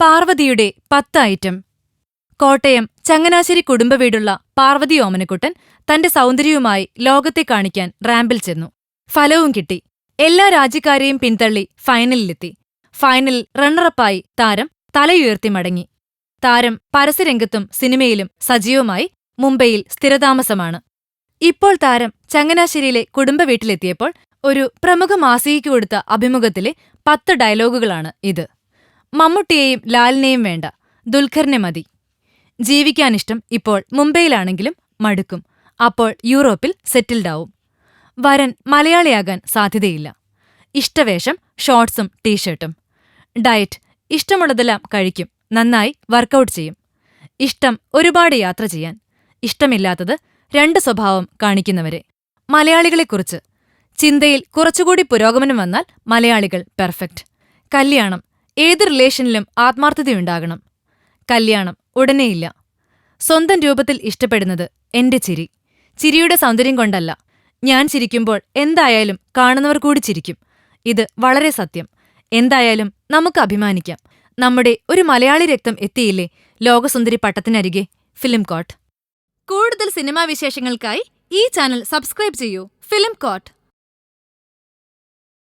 പാർവതിയുടെ പത്ത് ഐറ്റം. കോട്ടയം ചങ്ങനാശ്ശേരി കുടുംബ വീടുള്ള പാർവതി ഓമനക്കുട്ടൻ തന്റെ സൗന്ദര്യവുമായി ലോകത്തെ കാണിക്കാൻ റാമ്പിൽ ചെന്നു. ഫലവും കിട്ടി. എല്ലാ രാജ്യക്കാരെയും പിന്തള്ളി ഫൈനലിലെത്തി. ഫൈനലിൽ റണ്ണറപ്പായി താരം തലയുയർത്തി മടങ്ങി. താരം പരസ്യരംഗത്തും സിനിമയിലും സജീവമായി മുംബൈയിൽ സ്ഥിരതാമസമാണ്. ഇപ്പോൾ താരം ചങ്ങനാശ്ശേരിയിലെ കുടുംബ വീട്ടിലെത്തിയപ്പോൾ ഒരു പ്രമുഖ മാസികയ്ക്ക് കൊടുത്ത അഭിമുഖത്തിലെ പത്ത് ഡയലോഗുകളാണ് ഇത്. മമ്മൂട്ടിയെയും ലാലിനെയും വേണ്ട. ദുൽഖറിനെ മതി. ജീവിക്കാനിഷ്ടം ഇപ്പോൾ മുംബൈയിലാണെങ്കിലും മടുക്കും. അപ്പോൾ യൂറോപ്പിൽ സെറ്റിൽഡാവും വരൻ മലയാളിയാകാൻ സാധ്യതയില്ല. ഇഷ്ടവേഷം ഷോർട്സും ടീഷർട്ടും. ഡയറ്റ് ഇഷ്ടമുള്ളതെല്ലാം കഴിക്കും. നന്നായി വർക്കൗട്ട് ചെയ്യും. ഇഷ്ടം ഒരുപാട് യാത്ര ചെയ്യാൻ. ഇഷ്ടമില്ലാത്തത് രണ്ട് സ്വഭാവം കാണിക്കുന്നവരെ. മലയാളികളെക്കുറിച്ച് ചിന്തയിൽ കുറച്ചുകൂടി പുരോഗമനം വന്നാൽ മലയാളികൾ പെർഫെക്റ്റ് കല്യാണം ഏത് റിലേഷനിലും ആത്മാർത്ഥതയുണ്ടാകണം. കല്യാണം ഉടനെയില്ല സ്വന്തം രൂപത്തിൽ ഇഷ്ടപ്പെടുന്നത് എന്റെ ചിരി. ചിരിയുടെ സൗന്ദര്യം കൊണ്ടല്ല. ഞാൻ ചിരിക്കുമ്പോൾ എന്തായാലും കാണുന്നവർ കൂടി ചിരിക്കും. ഇത് വളരെ സത്യം. എന്തായാലും നമുക്ക് അഭിമാനിക്കാം. നമ്മുടെ ഒരു മലയാളി രക്തം എത്തിയില്ലേ ലോകസുന്ദരി പട്ടത്തിനരികെ ഫിലിം കോട്ട്. കൂടുതൽ സിനിമാ വിശേഷങ്ങൾക്കായി ഈ ചാനൽ സബ്സ്ക്രൈബ് ചെയ്യൂ. Film coat.